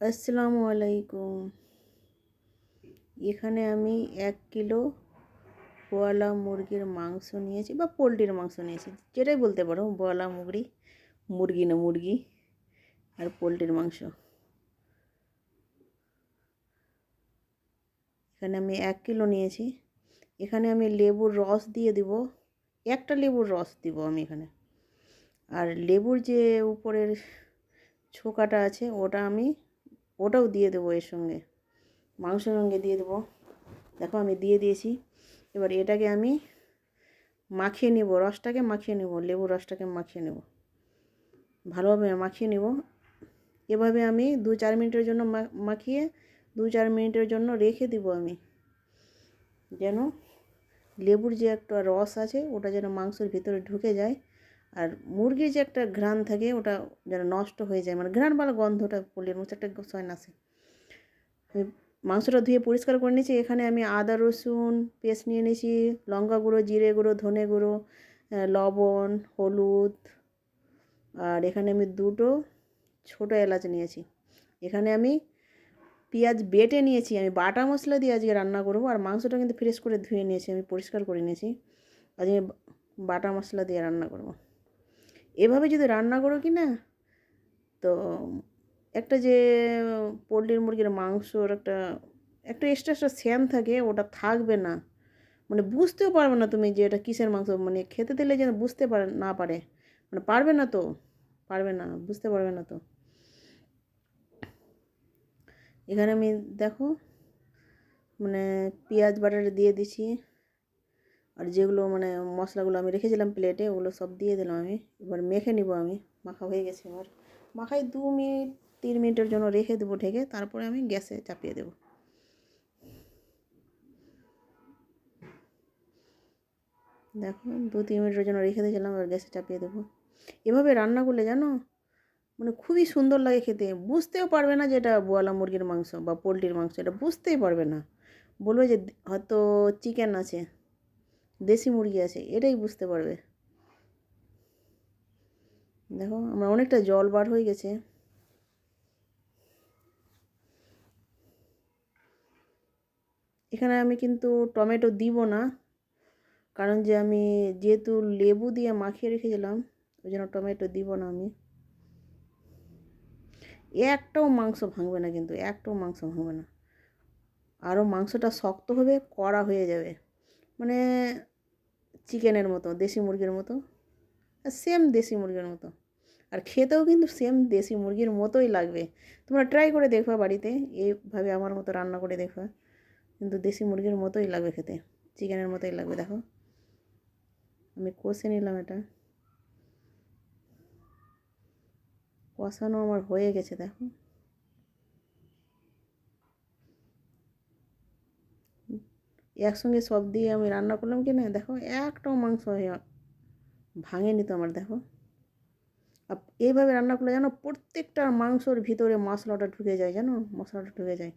আসসালামু আলাইকুম। এখানে আমি এক কিলো বোয়ালা মুরগির মাংস নিয়েছি বা পোলট্রির মাংস নিয়েছি, যেটাই বলতে পারো, বোয়ালা মুরগি মুরগি না মুরগি আর পোলট্রির মাংস। এখানে আমি এক কিলো নিয়েছি। এখানে আমি লেবুর রস দিয়ে দিব, একটা লেবুর রস দিব আমি এখানে। আর লেবুর যে উপরের ছোকাটা আছে, ওটা আমি ওটাও দিয়ে দেবো এর সঙ্গে। মাংসের সঙ্গে দিয়ে দেবো। দেখো আমি দিয়ে দিয়েছি। এবার এটাকে আমি মাখিয়ে নেব, রসটাকে মাখিয়ে নেব লেবু রসটাকে মাখিয়ে নেব। ভালোভাবে মাখিয়ে নেব। এভাবে আমি দু চার মিনিটের জন্য মাখিয়ে দু চার মিনিটের জন্য রেখে দিব আমি। যেন লেবুর যে একটা রস আছে, ওটা যেন মাংসের ভিতরে ঢুকে যায়। আর মুরগির যে একটা ঘ্রাণ থাকে, ওটা যেন নষ্ট হয়ে যায় মানে ঘ্রাণ বলা গন্ধটা পোলের মধ্যে একটা সয় আসে মাংসটা ধুয়ে পরিষ্কার করে নিয়েছি, এখানে আমি আদা, রসুন, পেস্ট নিয়ে নিয়েছি, লঙ্কা গুঁড়ো, জিরে গুঁড়ো, ধনে গুঁড়ো লবণ, হলুদ, আর এখানে আমি দুটো ছোটো এলাচ নিয়েছি। এখানে আমি পেঁয়াজ বেটে নিয়েছি, আমি বাটা মশলা দিয়ে আজকে রান্না করব, আর মাংসটা কিন্তু ফ্রেশ করে ধুয়ে নিয়েছি, আমি পরিষ্কার করে নিয়েছি। আজকে বাটা মশলা দিয়ে রান্না করব। এভাবে যদি রান্না করো কি না, তো একটা যে পোলট্রির মুরগির মাংসর একটা একটা এক্সট্রা এক্সট্রা স্যান থাকে, ওটা থাকবে না। মানে বুঝতেও পারবে না তুমি যে এটা কিসের মাংস মানে খেতে দিলে যেন বুঝতে পারে, না পারে। মানে পারবে না তো, পারবে না, বুঝতে পারবে না তো। এখানে আমি দেখো মানে পেঁয়াজ বাটাটা দিয়ে দিছি আর যেগুলো মানে মশলাগুলো আমি রেখেছিলাম প্লেটে, ওগুলো সব দিয়ে দিলাম আমি। এবার মেখে নিব আমি। মাখা হয়ে গেছে এবার। মাখাই দু মিনিট, তিন মিনিটের জন্য রেখে দেবো ঢেকে, তারপরে আমি গ্যাসে চাপিয়ে দেবো। দেখো, দু তিন মিনিটের জন্য রেখে দিয়েছিলাম, এবার গ্যাসে চাপিয়ে দেবো। এভাবে রান্না করলে জানো মানে খুবই সুন্দর লাগে খেতে। বুঝতেও পারবে না যে এটা বোয়ালা মুরগির মাংস বা পোলট্রির মাংস, এটা বুঝতেই পারবে না। বলবে যে হয়তো চিকেন আছে। দেশি মুরগি আছে, এটাই বুঝতে পারবে। দেখো, আমার অনেকটা জল বার হয়ে গেছে। এখানে আমি কিন্তু টমেটো দিব না, কারণ যে আমি যেহেতু লেবু দিয়ে মাখিয়ে রেখেছিলাম, ওই জন্য টমেটো দিব না আমি। একটাও মাংস ভাঙবে না কিন্তু, একটাও মাংস ভাঙবে না। আরও মাংসটা শক্ত হবে, কড়া হয়ে যাবে। মানে চিকেনের মতো, দেশি মুরগির মতো। সেম দেশি মুরগির মতো। আর খেতেও কিন্তু সেম দেশি মুরগির মতোই লাগবে। তোমরা ট্রাই করে দেখবা বাড়িতে, এইভাবে আমার মতো রান্না করে দেখবা। কিন্তু দেশি মুরগির মতোই লাগবে খেতে। চিকেনের মতোই লাগবে, দেখো। আমি কষে নিলাম এটা। কষানো আমার হয়ে গেছে, দেখো। একসঙ্গে সব দিয়ে আমি রান্না করলাম কি না, দেখো একটাও মাংস ভাঙেনি তো আমার, দেখো। আর এইভাবে রান্না করলে জানো প্রত্যেকটা মাংসর ভিতরে মশলাটা ঢুকে যায়, জানো? মশলাটা ঢুকে যায়।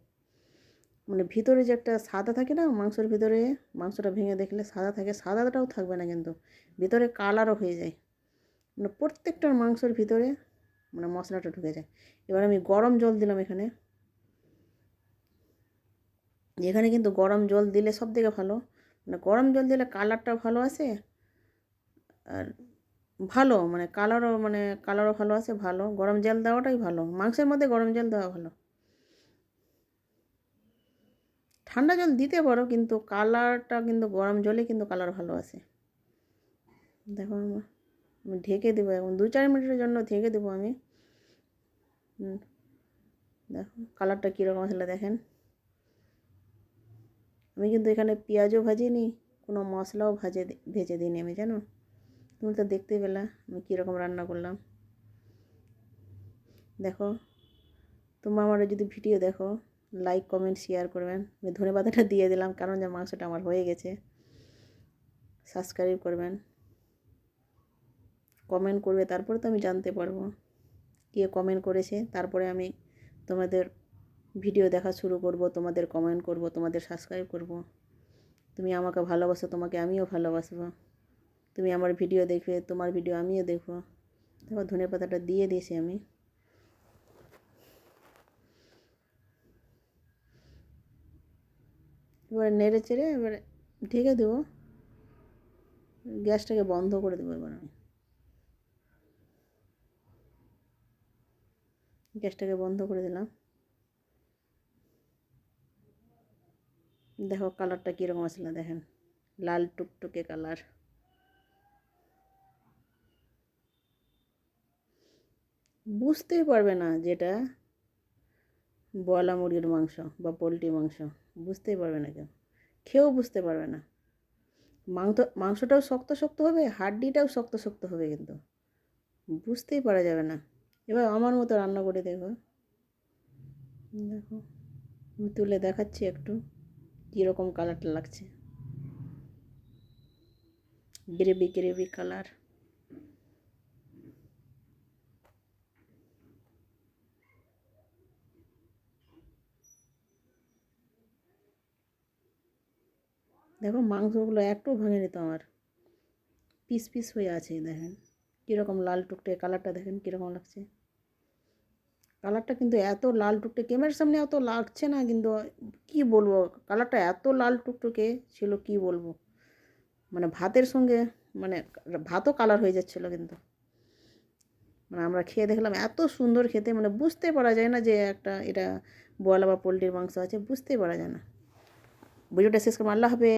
মানে ভিতরে যে একটা সাদা থাকে না, মাংসর ভিতরে মাংসটা ভেঙে দেখলে সাদা থাকে, সাদাটাও থাকবে না কিন্তু, ভিতরে কালারও হয়ে যায়। মানে প্রত্যেকটার মাংসর ভিতরে মানে মশলাটা ঢুকে যায়। এবার আমি গরম জল দিলাম এখানে। এখানে কিন্তু গরম জল দিলে সব থেকে ভালো। মানে গরম জল দিলে কালারটা ভালো আসে আর ভালো মানে কালারও মানে কালারও ভালো আসে ভালো। গরম জল দেওয়াটাই ভালো। মাংসের মধ্যে গরম জল দেওয়া ভালো। ঠান্ডা জল দিতে পারো, কিন্তু কালারটা কিন্তু, গরম জলে কিন্তু কালার ভালো আসে দেখো আমি ঢেকে দেবো এখন। দু চার মিনিটের জন্য ঢেকে দেবো আমি। দেখো কালারটা কীরকম আসলে দেখেন। আমি কিন্তু এখানে পেঁয়াজও ভাজিনি কোনো মশলাও ভাজে ভেজে দিইনি আমি, জানো? তুমি তো দেখতে পেলা আমি কীরকম রান্না করলাম। দেখো, তোমরা আমার যদি ভিডিও দেখো লাইক কমেন্ট শেয়ার করবেন। আমি ধনে পাতাটা দিয়ে দিলাম, কারণ যে মাংসটা আমার হয়ে গেছে। সাবস্ক্রাইব করবেন। কমেন্ট করবে, তারপরে তো আমি জানতে পারব। কে কমেন্ট করেছে, তারপরে আমি তোমাদের ভিডিও দেখা শুরু করব, তোমাদের কমেন্ট করব, তোমাদের সাবস্ক্রাইব করব। তুমি আমাকে ভালোবাসো, তোমাকে আমিও ভালোবাসবো। তুমি আমার ভিডিও দেখবে, তোমার ভিডিও আমিও দেখব। তারপর ধনে পাতাটা দিয়ে দিয়েছি আমি। এবারে নেড়ে চেড়ে এবারে ঢেকে দেবো। গ্যাসটাকে বন্ধ করে দেবো এবার আমি। গ্যাসটাকে বন্ধ করে দিলাম। দেখো কালারটা কীরকম আসলে দেখেন। লাল টুকটুকে কালার। বুঝতেই পারবে না যেটা বয়লা মুরগির মাংস বা পোলট্রি মাংস, বুঝতেই পারবে না কেউ। খেয়েও বুঝতে পারবে না। মাংস, মাংসটাও শক্ত শক্ত হবে, হাড্ডিটাও শক্ত শক্ত হবে কিন্তু। বুঝতেই পারা যাবে না। এবার আমার মতো রান্না করে দেখো। দেখো, আমি তুলে দেখাচ্ছি একটু। কীরকম কালারটা লাগছে। Gravy gravy colour. দেখো মাংসগুলো একটু ভাঙেনি তো আমার। পিস পিস হয়ে আছে, দেখেন। কীরকম লাল টুকটে কালারটা দেখেন, কীরকম লাগছে। কালারটা কিন্তু এত লাল টুকটে ক্যামেরার সামনে এত লাগছে না কিন্তু কি বলব? কালারটা এত লাল টুকটুকে ছিল কি বলব? মানে ভাতের সঙ্গে মানে ভাতও কালার হয়ে যাচ্ছিল কিন্তু। মানে আমরা খেয়ে দেখলাম এত সুন্দর খেতে মানে বুঝতে পারা যায় না যে একটা এটা বয়লা বা পোলট্রির মাংস আছে, বুঝতে পারা যায় না। ভিডিওটা শেষ করলাম আল্লাহ হাফেজ।